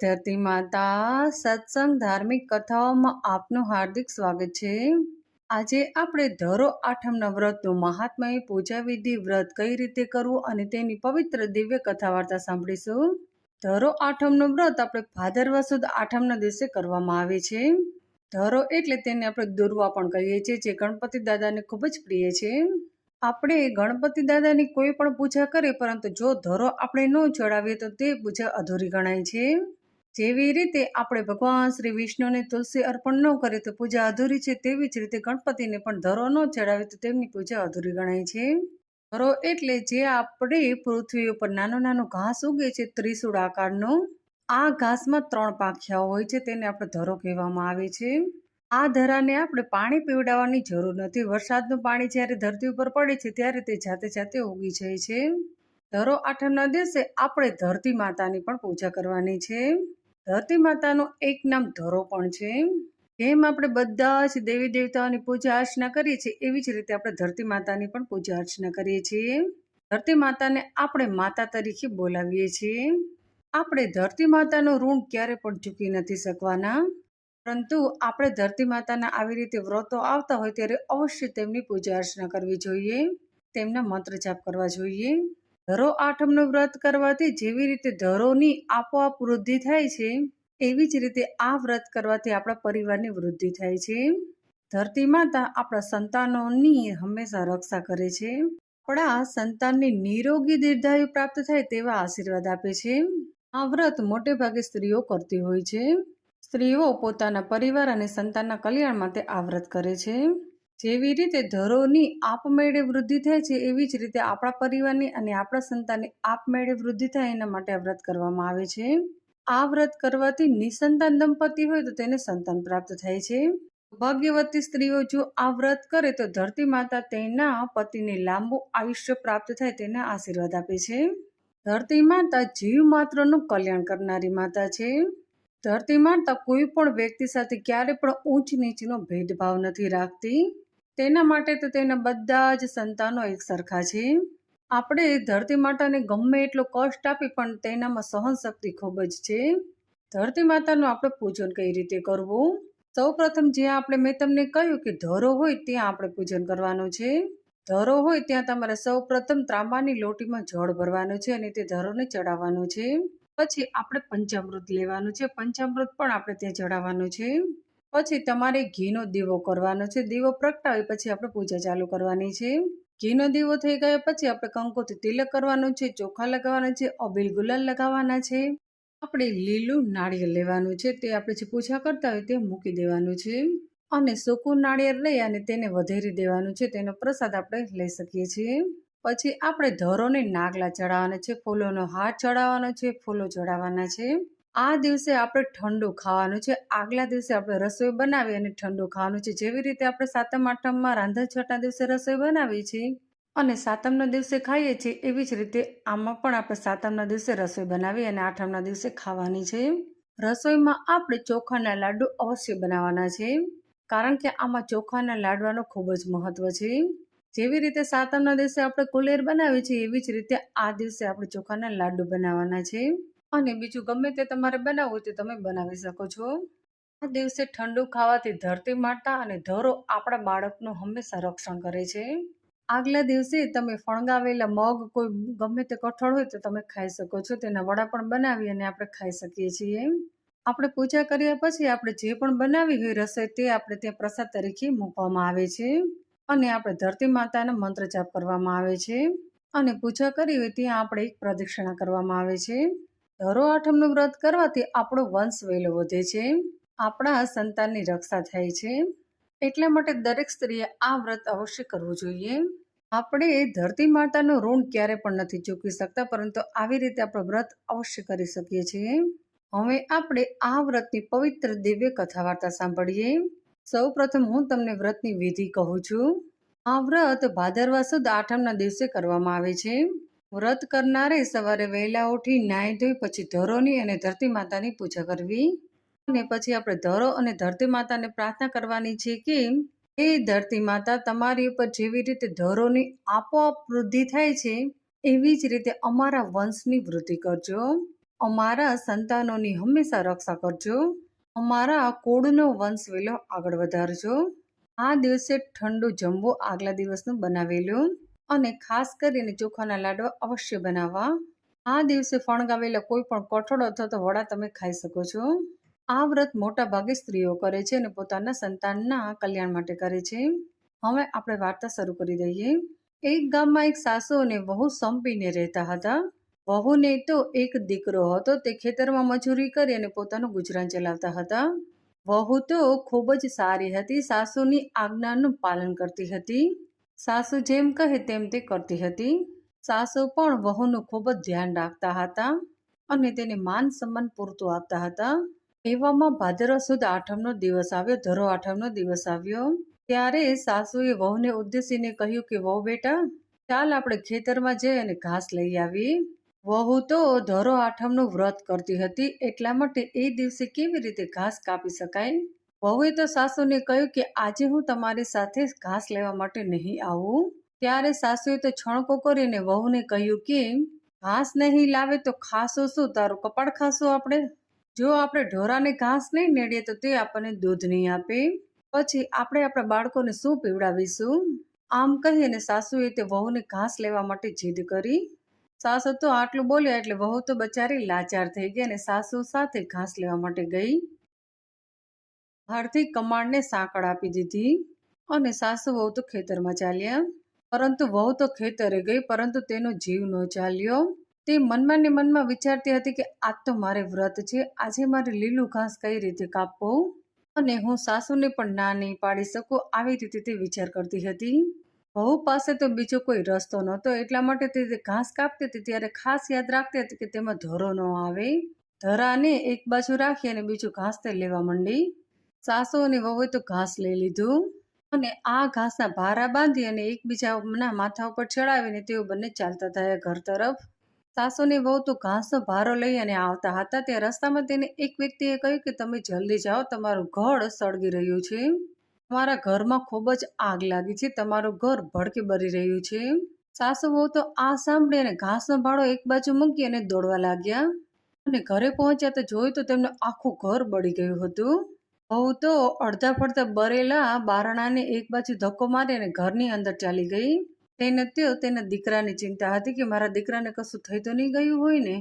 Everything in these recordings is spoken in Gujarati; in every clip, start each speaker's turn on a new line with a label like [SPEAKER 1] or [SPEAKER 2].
[SPEAKER 1] ધરતી માતા, સત્સંગ ધાર્મિક કથાઓમાં આપનું હાર્દિક સ્વાગત છે. આજે આપણે ધરો આઠમના વ્રતનું મહાત્મય પૂજા વિધિ વ્રત કઈ રીતે કરવું અને તેની પવિત્ર દિવ્ય કથા વાર્તા સાંભળીશું? ધરો આઠમનું વ્રત આપણે ભાદરવા સુદ આઠમના દિવસે કરવામાં આવે છે. ધરો એટલે તેને આપણે દુર્વા પણ કહીએ છીએ, જે ગણપતિ દાદાને ખૂબ જ પ્રિય છે. આપણે ગણપતિ દાદાની કોઈ પણ પૂજા કરીએ પરંતુ જો ધરો આપણે ન ચડાવીએ, તો તે પૂજા અધૂરી ગણાય છે. જેવી રીતે આપણે ભગવાન શ્રી વિષ્ણુને તુલસી અર્પણ ન કરીએ, તો પૂજા અધૂરી છે. તેવી જ રીતે ગણપતિને પણ ધરો ન ચડાવીએ, તો તેમની પૂજા અધૂરી ગણાય છે. ધરો એટલે જે આપણે પૃથ્વી ઉપર નાનું નાનું ઘાસ ઉગે છે, ત્રિશુળ આકારનું, આ ઘાસમાં ત્રણ પાંખિયાઓ હોય છે, તેને આપણે ધરો કહેવામાં આવે છે. આ ધરાને આપણે પાણી પીવડાવવાની જરૂર નથી. વરસાદનું પાણી જ્યારે ધરતી ઉપર પડે છે ત્યારે તે જાતે જાતે ઉગી જાય છે. ધરો આઠમના દિવસે આપણે ધરતી માતાની પણ પૂજા કરવાની છે. ધરતી માતાનું એક નામ ધરો પણ છે. જેમ આપણે બધા જ દેવી દેવતાઓની પૂજા અર્ચના કરીએ છીએ, એવી જ રીતે આપણે ધરતી માતાની પણ પૂજા અર્ચના કરીએ છીએ. ધરતી માતાને આપણે માતા તરીકે બોલાવીએ છીએ. આપણે ધરતી માતાનું ઋણ ક્યારે પણ ચૂકી નથી શકવાના. પરંતુ આપણે ધરતી માતાના આવી રીતે વ્રતો આવતા હોય ત્યારે અવશ્ય તેમની પૂજા અર્ચના કરવી જોઈએ. તેમના મંત્ર જાપ કરવા જોઈએ. ધરો આઠમનું વ્રત કરવાથી જેવી રીતે ધરોની આપોઆપ વૃદ્ધિ થાય છે, એવી જ રીતે આ વ્રત કરવાથી આપણા પરિવારની વૃદ્ધિ થાય છે. ધરતી માતા આપણા સંતાનોની હંમેશા રક્ષા કરે છે. આપણા સંતાનને નિરોગી દીર્ઘાયુ પ્રાપ્ત થાય તેવા આશીર્વાદ આપે છે. આ વ્રત મોટે ભાગે સ્ત્રીઓ કરતી હોય છે. સ્ત્રીઓ પોતાના પરિવાર અને સંતાનના કલ્યાણ માટે આ વ્રત કરે છે. જેવી રીતે ધરોની આપમેળે વૃદ્ધિ થાય છે, એવી જ રીતે આપણા પરિવારની અને આપણા સંતાનની આપમેળે વૃદ્ધિ થાય એના માટે આ વ્રત કરવામાં આવે છે. આ વ્રત કરવાથી નિસંતાન દંપતી હોય તો તેને સંતાન પ્રાપ્ત થાય છે. ભાગ્યવતી સ્ત્રીઓ જો આ વ્રત કરે તો ધરતી માતા તેના પતિને લાંબુ આયુષ્ય પ્રાપ્ત થાય તેના આશીર્વાદ આપે છે. ધરતી માતા જીવ માત્રનું કલ્યાણ કરનારી માતા છે. ધરતી માતા કોઈ પણ વ્યક્તિ સાથે ક્યારે પણ ઊંચ નીચનો ભેદભાવ નથી રાખતી. તેના માટે તો તેના બધા જ સંતાનો એક સરખા છે. આપણે ધરતી માતાને ગમે એટલો કષ્ટ આપી પણ તેનામાં સહન શક્તિ ખૂબ જ છે. ધરતી માતાનું આપણે પૂજન કઈ રીતે કરવું? સૌ પ્રથમ જ્યાં આપણે મેં તમને કહ્યું કે ધરો હોય ત્યાં આપણે પૂજન કરવાનું છે. ધરો હોય ત્યાં તમારે સૌ પ્રથમ ત્રાંબાની લોટીમાં જળ ભરવાનું છે અને તે ધરોને ચડાવવાનું છે. પછી આપણે પંચામૃત લેવાનું છે. પંચામૃત પણ આપણે ત્યાં ચડાવવાનું છે. પછી તમારે ઘીનો દીવો કરવાનો છે. દીવો પ્રગટાવી પછી આપણે પૂજા ચાલુ કરવાની છે. ઘીનો દીવો થઈ ગયો પછી આપણે કંકોથી તિલક કરવાનું છે, ચોખા લગાવવાના છે, અબીલ ગુલાલ લગાવવાના છે. આપણે લીલું નાળિયેર લેવાનું છે. તે આપણે જે પૂજા કરતા હોય તે મૂકી દેવાનું છે. અને સૂકું નાળિયેર લઈ અને તેને વધેરી દેવાનું છે. તેનો પ્રસાદ આપણે લઈ શકીએ છીએ. પછી આપણે ધરોને નાગલા ચડાવવાના છે, ફૂલોનો હાર ચડાવવાનો છે, ફૂલો ચડાવવાના છે. આ દિવસે આપણે ઠંડુ ખાવાનું છે, આગલા દિવસે આપણે રસોઈ બનાવી અને ઠંડુ ખાવાનું છે. જેવી રીતે આપણે સાતમ, આઠમમાં રાંધણ છઠના દિવસે રસોઈ બનાવીએ છીએ અને સાતમના દિવસે ખાઈએ છીએ, એવી જ રીતે આમાં પણ આપણે સાતમના દિવસે રસોઈ બનાવી અને આઠમના દિવસે ખાવાની છે. રસોઈમાં આપણે ચોખાના લાડુ અવશ્ય બનાવવાના છે, કારણ કે આમાં ચોખાના લાડવાનું ખૂબ જ મહત્વ છે. જેવી રીતે સાતમના દિવસે આપણે કુલેર બનાવીએ છીએ, એવી જ રીતે આ દિવસે આપણે ચોખાના લાડુ બનાવવાના છે. અને બીજું ગમે તે તમારે બનાવવું તે તમે બનાવી શકો છો. આ દિવસે ઠંડુ ખાવાથી ધરતી માતા અને ધરો આપણા બાળકનું હંમેશા રક્ષણ કરે છે. આગલા દિવસે તમે ફણગાવેલા મગ, કોઈ ગમે તે કઠોળ હોય તો તમે ખાઈ શકો છો. તેના વડા પણ બનાવી અને આપણે ખાઈ શકીએ છીએ. આપણે પૂજા કર્યા પછી આપણે જે પણ બનાવી હોય રસોઈ તે આપણે ત્યાં પ્રસાદ તરીકે મૂકવામાં આવે છે. અને આપણે ધરતી માતાના મંત્ર જાપ કરવામાં આવે છે. અને પૂજા કરી હોય ત્યાં આપણે એક પ્રદક્ષિણા કરવામાં આવે છે. ધરો આઠમનું વ્રત કરવાથી આપણો વંશ વહેલો વધે છે. આપણા સંતાનની રક્ષા થાય છે. એટલા માટે દરેક સ્ત્રીએ આ વ્રત અવશ્ય કરવું જોઈએ. આપણે ધરતી માતાનું ઋણ ક્યારે પણ નથી ચૂકવી શકતા, પરંતુ આવી રીતે આપણે વ્રત અવશ્ય કરી શકીએ છીએ. હવે આપણે આ વ્રતની પવિત્ર દિવ્ય કથા વાર્તા સાંભળીએ. સૌ પ્રથમ હું તમને વ્રતની વિધિ કહું છું. આ વ્રત ભાદરવા સુદ આઠમના દિવસે કરવામાં આવે છે. વ્રત કરનારે સવારે વહેલા ઉઠી નાહી ધોઈ પછી ધરોની અને ધરતી માતાની પૂજા કરવી. અને પછી આપણે ધરો અને ધરતી માતાને પ્રાર્થના કરવાની છે કે એ ધરતી માતા, તમારી ઉપર જેવી રીતે ધરોની આપોઆપ વૃદ્ધિ થાય છે, એવી જ રીતે અમારા વંશની વૃદ્ધિ કરજો. અમારા સંતાનોની હંમેશા રક્ષા કરજો. અમારા કુળનો વંશવેલો આગળ વધારજો. આ દિવસે ઠંડુ જમવું આગલા દિવસનું બનાવેલું અને ખાસ કરીને ચોખાના લાડવા અવશ્ય બનાવવા. આ દિવસે ફણગાવેલા કોઈ પણ કઠોળ અથવા તો વડા તમે ખાઈ શકો છો. આ વ્રત મોટા ભાગે સ્ત્રીઓ કરે છે અને પોતાના સંતાનના કલ્યાણ માટે કરે છે. હવે આપણે વાર્તા શરૂ કરી દઈએ. એક ગામમાં એક સાસુ અને વહુ સંપીને રહેતા હતા. વહુને તો એક દીકરો હતો, તે ખેતરમાં મજૂરી કરી અને પોતાનું ગુજરાન ચલાવતા હતા. વહુ તો ખૂબ જ સારી હતી, સાસુની આજ્ઞાનું પાલન કરતી હતી. સાસુ જેમ કહે તેમ તે કરતી હતી. સાસુ પણ વહુનું ખૂબ જ ધ્યાન રાખતા હતા અને તેને માન સન્માન પૂરતું આપતા હતા. એવામાં ભાદરવા સુદ આઠમનો દિવસ આવ્યો, ધરો આઠમનો દિવસ આવ્યો. ત્યારે સાસુએ વહુને ઉદ્દેશીને કહ્યું કે, વહુ બેટા, ચાલ આપણે ખેતરમાં જઈ અને ઘાસ લઈ આવી. વહુ તો ધરો આઠમનું વ્રત કરતી હતી. એટલા માટે એ દિવસે કેવી રીતે ઘાસ કાપી શકાય? વહુએ તો સાસુને કહ્યું કે આજે હું તમારી સાથે ઘાસ લેવા માટે નહીં આવું. ત્યારે સાસુએ તો છણકો કરીને વહુને કહ્યું કે, ઘાસ નહીં લાવે તો ખાસો શું? તારું કપાળ ખાશું આપણે? જો આપણે ઢોરાને ઘાસ નહીં નેડીએ તો તે આપણને દૂધ નહીં આપે. પછી આપણે આપણા બાળકોને શું પીવડાવીશું? આમ કહીને સાસુએ તે વહુને ઘાસ લેવા માટે જીદ કરી. સાસુ તો આટલું બોલ્યા એટલે વહુ તો બચારી લાચાર થઈ ગઈ અને સાસુ સાથે ઘાસ લેવા માટે ગઈ. હારથી કમાણને સાંકળ આપી દીધી અને સાસુ વહુ તો ખેતરમાં ચાલ્યા. પરંતુ વહુ તો ખેતરે ગઈ, પરંતુ તેનો જીવ ન ચાલ્યો. તે મનમાં ને મનમાં વિચારતી હતી કે આજ તો મારે વ્રત છે, આજે મારે લીલું ઘાસ કઈ રીતે કાપવું? અને હું સાસુને પણ ના નહીં પાડી શકું, આવી રીતે તે વિચાર કરતી હતી. વહુ પાસે તો બીજો કોઈ રસ્તો નહોતો. એટલા માટે તે ઘાસ કાપતી હતી ત્યારે ખાસ યાદ રાખતી હતી કે તેમાં ધરો ન આવે. ધરાને એક બાજુ રાખી અને બીજું ઘાસ તે લેવા માંડી. સાસુ અને વહુએ તો ઘાસ લઈ લીધું અને આ ઘાસના ભારા બાંધી અને એકબીજાના માથા ઉપર ચડાવીને તેઓ બંને ચાલતા થયા ઘર તરફ. સાસુની વહુ તો ઘાસનો ભારો લઈ અને આવતા હતા. ત્યાં રસ્તામાં તેને એક વ્યક્તિએ કહ્યું કે, તમે જલ્દી જાઓ, તમારું ઘર સળગી રહ્યું છે. તમારા ઘરમાં ખૂબ જ આગ લાગી છે. તમારું ઘર ભડકી બરી રહ્યું છે. સાસુ વહુ તો આ સાંભળી અને ઘાસનો ભાડો એક બાજુ મૂકી અને દોડવા લાગ્યા. અને ઘરે પહોંચ્યા તો જોયું તો તેમનું આખું ઘર બળી ગયું હતું. વહુ તો અડધા પડધા બરેલા બારણાને એક બાજુ ધક્કો મારી અને ઘરની અંદર ચાલી ગઈ. તેને તો તેના દીકરાની ચિંતા હતી કે મારા દીકરાને કશું થઈ તો નહીં ગયું હોય ને?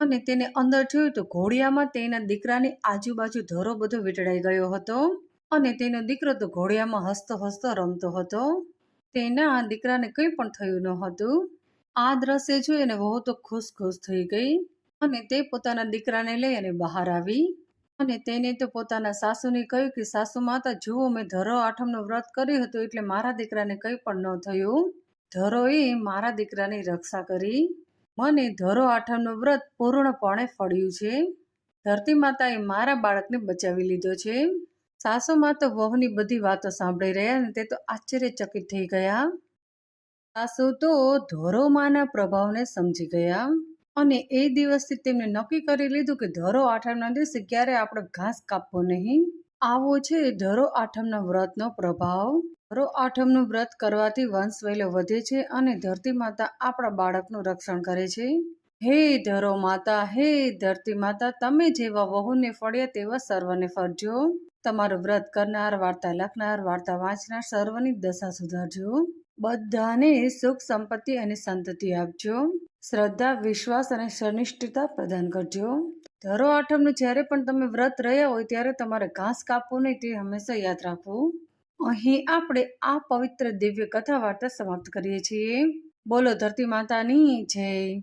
[SPEAKER 1] અને તેને અંદર જોયું તો ઘોડિયામાં તેના દીકરાની આજુબાજુ ધરો બધો વીંટળાઈ ગયો હતો. અને તેનો દીકરો તો ઘોડિયામાં હસતો હસતો રમતો હતો. તેના દીકરાને કંઈ પણ થયું ન હતું. આ દ્રશ્ય જોઈ અને વહુ તો ખુશ ખુશ થઈ ગઈ અને તે પોતાના દીકરાને લઈ અને બહાર આવી. અને તેને તો પોતાના સાસુને કહ્યું કે, સાસુ માતા, જુઓ, મેં ધરો આઠમનું વ્રત કર્યું હતું એટલે મારા દીકરાને કંઈ પણ ન થયું. ધરોએ મારા દીકરાની રક્ષા કરી. મને ધરો આઠમનું વ્રત પૂર્ણપણે ફળ્યું છે. ધરતી માતાએ મારા બાળકને બચાવી લીધો છે. સાસુમાં તો વહુની બધી વાતો સાંભળી રહ્યા અને તે તો આશ્ચર્યચકિત થઈ ગયા. સાસુ તો ધોરોમાના પ્રભાવને સમજી ગયા અને એ દિવસથી તેમને નક્કી કરી લીધું કે ધરો આઠમના દિવસે ક્યારે આપણે ઘાસ કાપવો નહીં. આવો છે ધરો આઠમના વ્રતનો પ્રભાવ. ધરો આઠમનું વ્રત કરવાથી વંશ વહેલો વધે છે અને ધરતી માતા આપણા બાળકનું રક્ષણ કરે છે. હે ધરો માતા, હે ધરતી માતા, તમે જેવા વહુને ફળ્યા તેવા સર્વને ફરજો. તમારું વ્રત કરનાર, વાર્તા લખનાર, વાર્તા વાંચનાર સર્વની દશા સુધારજો. બધાને સુખ, સંપત્તિ અને સંતતિ આપજો. શ્રદ્ધા, વિશ્વાસ અને સનિષ્ઠતા પ્રદાન કરજો. ધરો આઠમનું, જ્યારે પણ તમે વ્રત રહ્યા હોય, ત્યારે તમારે ઘાસ કાપવું નહીં, તે હંમેશા યાદ રાખવું. અહીં આપણે આ પવિત્ર દિવ્ય કથા વાર્તા સમાપ્ત કરીએ છીએ. બોલો ધરતી માતાની, જય.